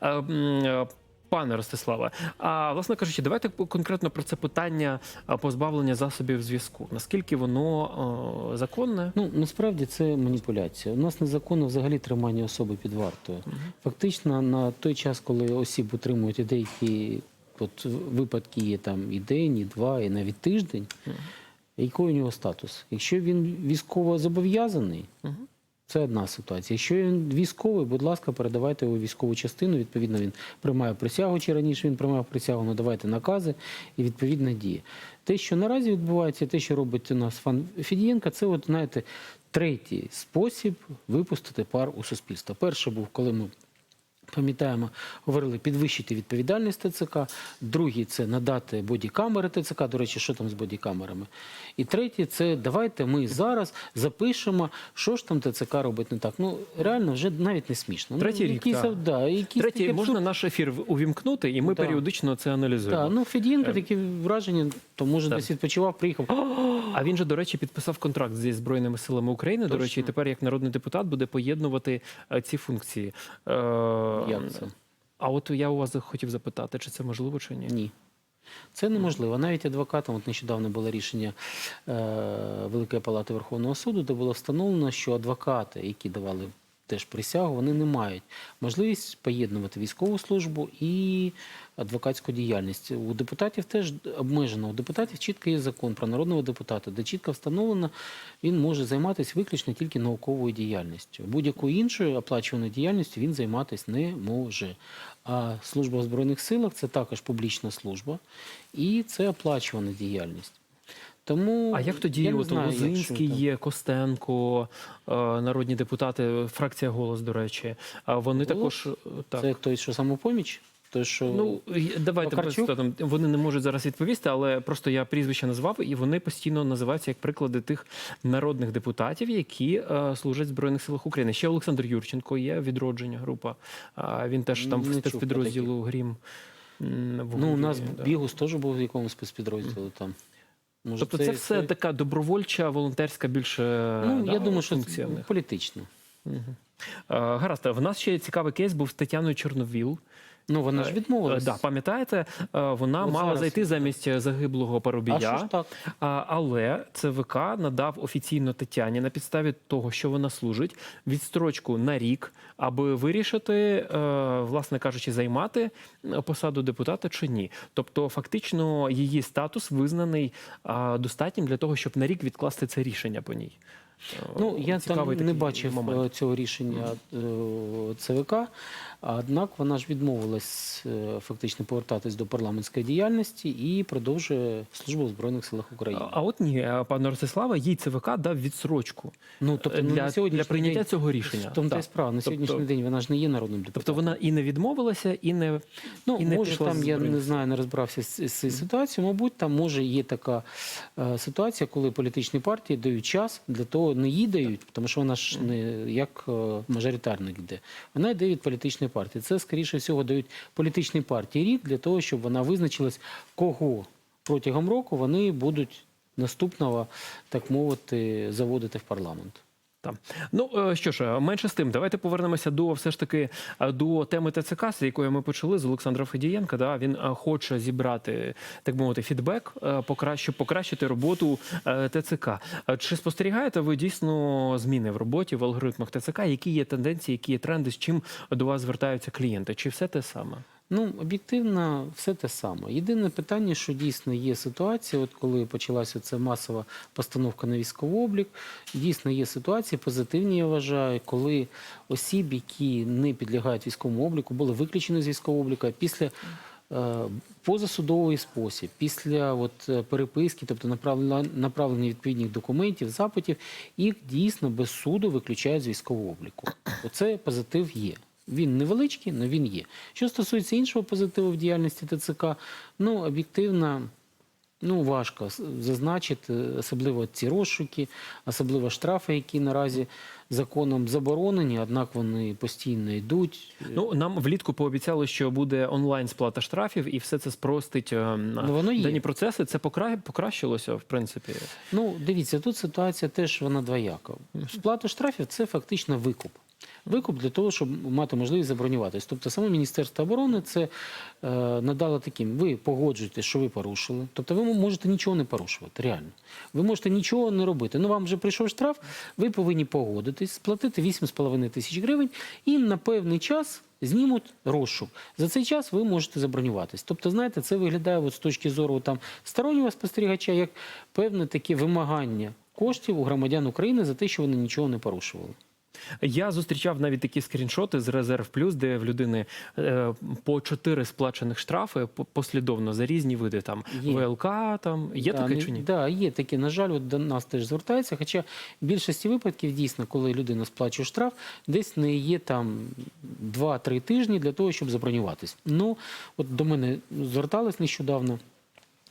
Е, е, Пане Ростиславе, а власне кажучи, давайте конкретно про це питання позбавлення засобів зв'язку. Наскільки воно е, законне? Ну насправді це маніпуляція. У нас незаконно взагалі тримання особи під вартою. Фактично, на той час, коли осіб утримують і деякі от випадки є там і день, і два, і навіть тиждень. Який у нього статус? Якщо він військово зобов'язаний, це одна ситуація. Якщо він військовий, будь ласка, передавайте його військову частину. Відповідно, він приймає присягу, чи раніше він приймав присягу, надавайте накази і відповідна діє. Те, що наразі відбувається, те, що робить у нас фан Фідієнка, це, от, знаєте, третій спосіб випустити пар у суспільство. Перший був, коли ми. Пам'ятаємо, говорили підвищити відповідальність ТЦК. Другий це надати бодікамери ТЦК. До речі, що там з бодікамерами? І третє це давайте ми зараз запишемо, що ж там ТЦК робить не так. Ну реально вже навіть не смішно. Третій ну, рік, якісь, так. да, якісь Третє, такі можна абсурд- наш ефір увімкнути, і ми Да. періодично це аналізуємо. Да, ну Федієнко Е. такі враження, то може десь відпочивав, приїхав. А він же, до речі, підписав контракт зі Збройними силами України. До речі, і тепер як народний депутат буде поєднувати е, ці функції. Як це? А от я у вас хотів запитати, чи це можливо чи ні? Ні. Це неможливо. Навіть адвокатам, от нещодавно було рішення е, Великої Палати Верховного суду, де було встановлено, що адвокати, які давали теж присягу, вони не мають можливість поєднувати військову службу і адвокатську діяльність. У депутатів теж обмежено. У депутатів чітко є закон про народного депутата, де чітко встановлено, він може займатися виключно тільки науковою діяльністю. Будь-якою іншою оплачуваною діяльністю він займатися не може. А служба в Збройних силах це також публічна служба, і це оплачувана діяльність. Тому А як тоді я не от знаю, Лозинський є, Костенко, е, народні депутати, фракція голос, до речі. А вони Голос? також е, так. Це той, що самопоміч? Той, що Ну давайте Вакарчук? просто там вони не можуть зараз відповісти, але просто я прізвища назвав, і вони постійно називаються як приклади тих народних депутатів, які е, служать в збройних силах України. Ще Олександр Юрченко є відродження група. А він теж там Не в спецпідрозділу Грім. в ну, у нас да. Бігус теж був в якомусь спецпідрозділі там. Може, Тобто це, все така добровольча, волонтерська більше Ну, да, я думаю, що це політично. Е, Гаразд, в нас ще цікавий кейс був з Тетяною Чорновіл. Ну, вона ж Е, відмовилась. Да, пам'ятаєте, е, вона От мала зараз. зайти замість загиблого Парубія. а що ж так? Але ЦВК надав офіційно Тетяні на підставі того, що вона служить, відстрочку на рік, аби вирішити, е, власне кажучи, займати посаду депутата чи ні. Тобто, фактично, її статус визнаний достатнім для того, щоб на рік відкласти це рішення по ній. Е, Ну, я там не бачив момент. е, цього рішення е, ЦВК, однак вона ж відмовилась е, фактично повертатись до парламентської діяльності і продовжує службу в Збройних силах України. А от ні, е, пане Ростиславе, їй ЦВК дав відсрочку Ну, тобто, для, на сьогоднішній для прийняття день, цього рішення. В тому та справа. На Тобто- день вона ж не є народним депутатом. Тобто вона і не відмовилася, і не Ну, і не може, пішла там я не знаю, не розбирався з, з цією ситуацією. Мабуть, там може є така е, ситуація, коли політичні партії дають час для того, не їй дають, тому що вона ж не як е, мажоритарник йде. Вона йде від політичної партії. Це, скоріше всього, дають політичній партії рік для того, щоб вона визначилась, кого протягом року вони будуть наступного, так мовити, заводити в парламент. Там. Ну е, що ж, е, менше з тим, давайте повернемося до все ж таки е, до теми ТЦК, з якої ми почали з Олександра Федієнка. Да, він хоче зібрати, так мовити, фідбек, покращу, покращити роботу ТЦК. Чи спостерігаєте ви дійсно зміни в роботі в алгоритмах ТЦК? Які є тенденції, які є тренди, з чим до вас звертаються клієнти? Чи все те саме? Ну, об'єктивно, все те саме. Єдине питання, що дійсно є ситуація, от коли почалася ця масова постановка на військовий облік, дійсно є ситуації позитивні, я вважаю, коли осіб, які не підлягають військовому обліку, були виключені з військового обліку, після е, позасудовий спосіб, після от, е, переписки, тобто направлення відповідних документів, запитів, їх дійсно без суду виключають з військового обліку. Оце позитив є. Він невеличкий, але він є. Що стосується іншого позитиву в діяльності ТЦК, ну об'єктивно. Ну, важко зазначити, особливо ці розшуки, особливо штрафи, які наразі законом заборонені, однак вони постійно йдуть. Ну нам влітку пообіцяли, що буде онлайн сплата штрафів, і все це спростить е, Ну, воно є. дані процеси. Це покра... покращилося, в принципі. Ну, дивіться, тут ситуація теж вона двояка. Сплата штрафів це фактично викуп. Викуп для того, щоб мати можливість забронюватись. Тобто саме Міністерство оборони це е, надало таким. Ви погоджуєте, що ви порушили. Тобто ви можете нічого не порушувати, реально. Ви можете нічого не робити. Ну вам вже прийшов штраф, ви повинні погодитись, сплатити 8,5 тисяч гривень і на певний час. Знімуть розшук. За цей час ви можете забронюватись. Тобто, знаєте, це виглядає от з точки зору там стороннього спостерігача як певне таке вимагання коштів у громадян України за те, що вони нічого не порушували. Я зустрічав навіть такі скріншоти з резерв плюс, де в людини е, по чотири сплачених штрафи послідовно за різні види там Є. ВЛК. Там є Да, таке не- чи ні? Да, є таке. На жаль, от до нас теж звертається. Хоча в більшості випадків дійсно, коли людина сплачує штраф, десь не є там 2-3 тижні для того, щоб забронюватись. Ну, от до мене звертались нещодавно.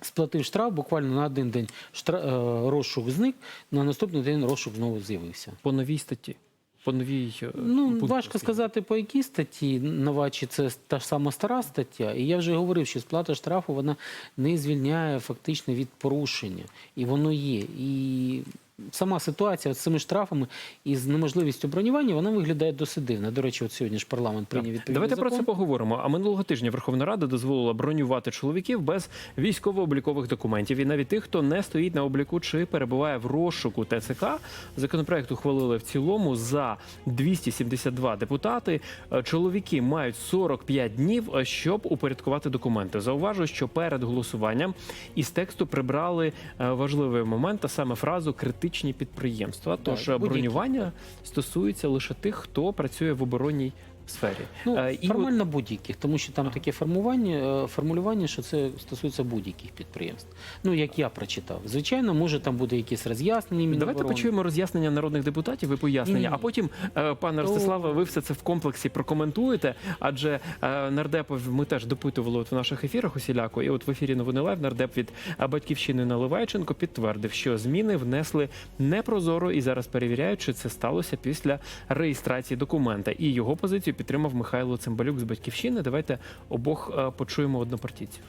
Сплатив штраф, буквально на один день штра... е, розшук зник, на наступний день розшук знову з'явився. По новій статті. По новій е, Ну, пункту важко сказати, по якій статті нова, чи це та ж сама стара стаття. І я вже говорив, що сплата штрафу вона не звільняє фактично від порушення. І воно є. І сама ситуація з цими штрафами і з неможливістю бронювання, вона виглядає досить дивно. До речі, от сьогодні ж парламент прийняв відповідний Давайте закон. про це поговоримо. А минулого тижня Верховна Рада дозволила бронювати чоловіків без військово-облікових документів. І навіть тих, хто не стоїть на обліку чи перебуває в розшуку ТЦК. Законопроект ухвалили в цілому за 272 депутати. Е, Чоловіки мають 45 днів, е, щоб упорядкувати документи. Зауважу, що перед голосуванням із тексту прибрали е, важливий момент, а саме фразу критичні підприємства. Тож так, бронювання стосується лише тих, хто працює в оборонній сфері. Ну, Е, і от- формально будь-яких, тому що там таке формування, е, формулювання, що це стосується будь-яких підприємств. Ну, як я прочитав. Звичайно, може там буде якесь роз'яснення. Давайте почуємо роз'яснення народних депутатів і пояснення. Ні-ні-ні. А потім, е, пане То- Ростиславе, ви все це в комплексі прокоментуєте. Адже е, ми теж допитували от в наших ефірах усіляко. І от в ефірі новини лайв нардеп від батьківщини Наливайченко підтвердив, що зміни внесли непрозоро і зараз перевіряють, чи це сталося після реєстрації документа. І його позицію підтримав Михайло Цимбалюк з батьківщини. Давайте обох е, почуємо однопартійців.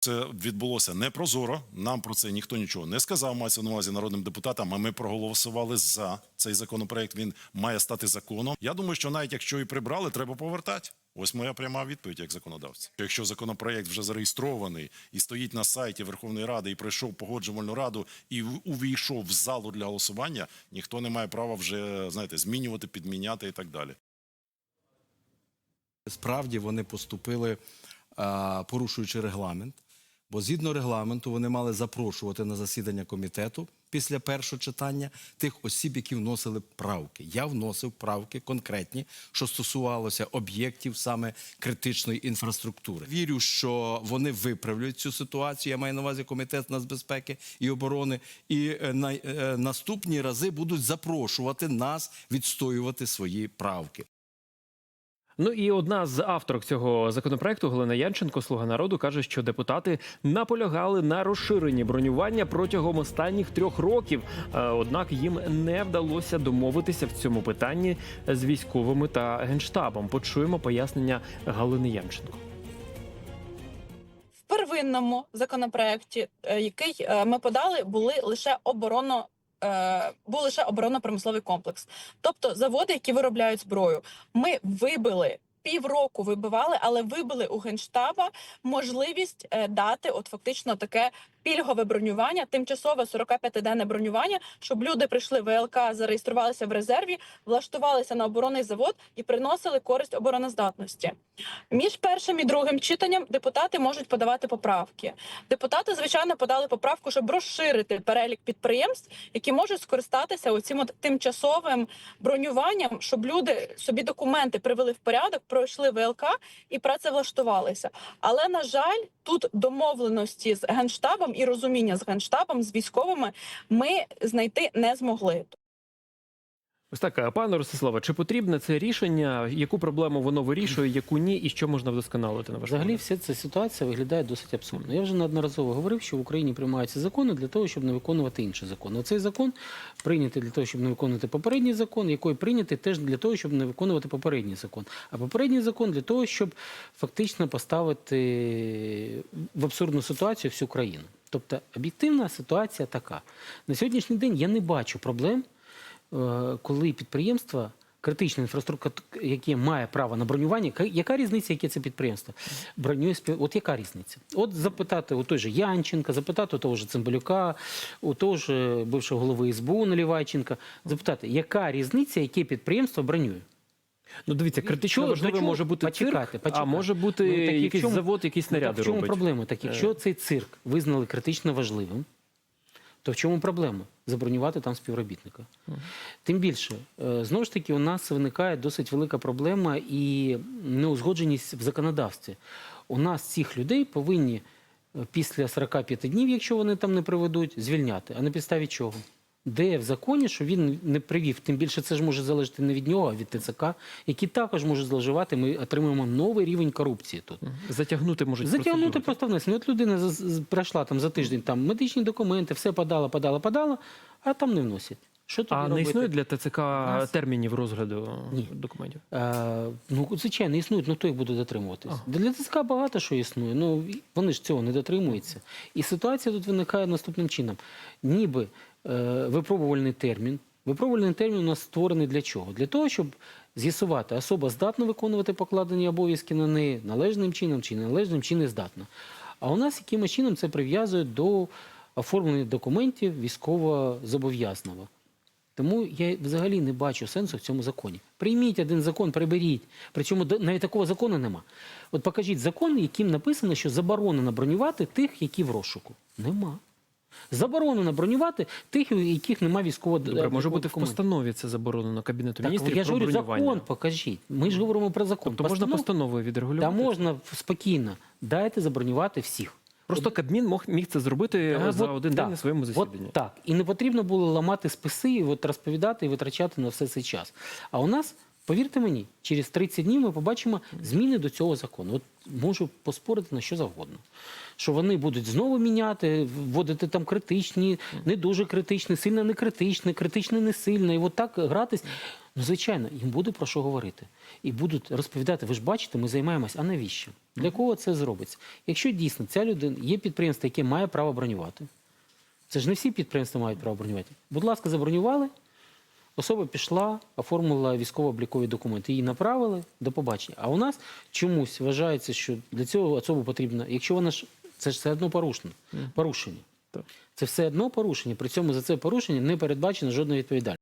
Це відбулося непрозоро. Нам про це ніхто нічого не сказав. Мається на увазі народним депутатам. А ми проголосували за цей законопроект. Він має стати законом. Я думаю, що навіть якщо і прибрали, треба повертати. Ось моя пряма відповідь як законодавця. Якщо законопроект вже зареєстрований і стоїть на сайті Верховної Ради і пройшов погоджувальну раду і увійшов в залу для голосування, ніхто не має права вже знаєте змінювати, підміняти і так далі. Справді вони поступили, порушуючи регламент, бо згідно регламенту вони мали запрошувати на засідання комітету після першого читання тих осіб, які вносили правки. Я вносив правки конкретні, що стосувалося об'єктів саме критичної інфраструктури. Вірю, що вони виправлять цю ситуацію. Я маю на увазі комітет нацбезпеки і оборони, і е, на, е, наступні рази будуть запрошувати нас відстоювати свої правки. Ну і одна з авторок цього законопроекту Галина Янченко, слуга народу, каже, що депутати наполягали на розширенні бронювання протягом останніх трьох років. Е, Однак їм не вдалося домовитися в цьому питанні з військовими та генштабом. Почуємо пояснення Галини Янченко. В первинному законопроекті, е, який е, ми подали, були лише оборонно. Е, Був лише оборонно-промисловий комплекс, тобто заводи, які виробляють зброю. Ми вибили півроку, вибивали, але вибили у генштаба можливість е, дати, от фактично таке пільгове бронювання, тимчасове 45-денне бронювання, щоб люди прийшли в ВЛК, зареєструвалися в резерві, влаштувалися на оборонний завод і приносили користь обороноздатності. Між першим і другим читанням депутати можуть подавати поправки. Депутати, звичайно, подали поправку, щоб розширити перелік підприємств, які можуть скористатися оцим от тимчасовим бронюванням, щоб люди собі документи привели в порядок, пройшли ВЛК і працевлаштувалися. Але на жаль, тут домовленості з генштабом і розуміння з генштабом, з військовими ми знайти не змогли. Ось так, е, пане Ростиславе, чи потрібне це рішення? Яку проблему воно вирішує, яку ні, і що можна вдосконалити на ваш Взагалі, вся ця ситуація виглядає досить абсурдно. Я вже неодноразово говорив, що в Україні приймаються закони для того, щоб не виконувати інші закони. Оцей закон прийнятий для того, щоб не виконувати попередній закон, який прийнятий теж для того, щоб не виконувати попередній закон. А попередній закон для того, щоб фактично поставити в абсурдну ситуацію всю країну. Тобто об'єктивна ситуація така. На сьогоднішній день я не бачу проблем коли підприємство, критична інфраструктура, яке має право на бронювання, яка різниця, яке це підприємство? Бронює спів... От яка різниця? От запитати у той же Янченка, запитати у того ж Цимбалюка, у того ж е, бившого голови СБУ Наливайченка, запитати, яка різниця, яке підприємство бронює? Ну дивіться, критично важливо може бути Почекайте, цирк, а може бути Ну, так якийсь чому- завод, якісь Ну, снаряди так в чому робить. Е. проблема? Так, якщо цей цирк визнали критично важливим, то в чому проблема? Забронювати там співробітника. Тим більше, е, знову ж таки, у нас виникає досить велика проблема і неузгодженість в законодавстві. У нас цих людей повинні е, після 45 днів, якщо вони там не приведуть, звільняти. А на підставі чого? Де в законі, що він не привів, тим більше це ж може залежати не від нього, а від ТЦК, які також можуть зловживати. Ми отримуємо новий рівень корупції тут. Затягнути можуть Затягнути просто внесення. От людина пройшла там за тиждень там медичні документи, все подала, подала, подала, а там не вносять. Що тоді А не робити? існує для ТЦК нас- термінів розгляду Ні. документів? Е, ну, звичайно, існують, ну хто їх буде дотримуватись? Для ТСК багато що існує, ну вони ж цього не дотримуються. І ситуація тут виникає наступним чином. Ніби випробувальний термін. Випробувальний термін у нас створений для чого? Для того, щоб з'ясувати, особа здатна виконувати покладені обов'язки на неї належним чином чи неналежним, чи не здатна. А у нас якимось чином це прив'язує до оформлення документів військово-зобов'язаного. Тому я взагалі не бачу сенсу в цьому законі. Прийміть один закон, приберіть. Причому навіть такого закону нема. От покажіть закон, яким написано, що заборонено бронювати тих, які в розшуку. Нема. Заборонено бронювати тих, у яких немає військового Добре, може бути в документу. постанові це заборонено Кабінету Так, міністрів я ж про говорю, бронювання. закон покажіть. Ми ж говоримо про закон. Тобто можна Постанов- постановою Та відрегулювати? можна спокійно. Дайте забронювати всіх. Просто Кабмін мог міг це зробити А, за от один так, день на своєму засіданні. От так. І не потрібно було ламати списи, і от розповідати і витрачати на все цей час. А у нас, повірте мені, через 30 днів ми побачимо зміни до цього закону. От можу поспорити на що завгодно. Що вони будуть знову міняти, вводити там критичні, не дуже критичні, сильно не критичні, критичне не сильно. І от так гратись. Ну, звичайно, їм буде про що говорити. І будуть розповідати, ви ж бачите, ми займаємось, а навіщо? Для кого це зробиться? Якщо дійсно ця людина є підприємство, яке має право бронювати, це ж не всі підприємства мають право бронювати. Будь ласка, забронювали. Особа пішла, оформила військово-облікові документи, її направили до побачення. А у нас чомусь вважається, що для цього особу потрібно, якщо вона ж це ж все одно порушення. порушення. Це все одно порушення. При цьому за це порушення не передбачено жодної відповідальності.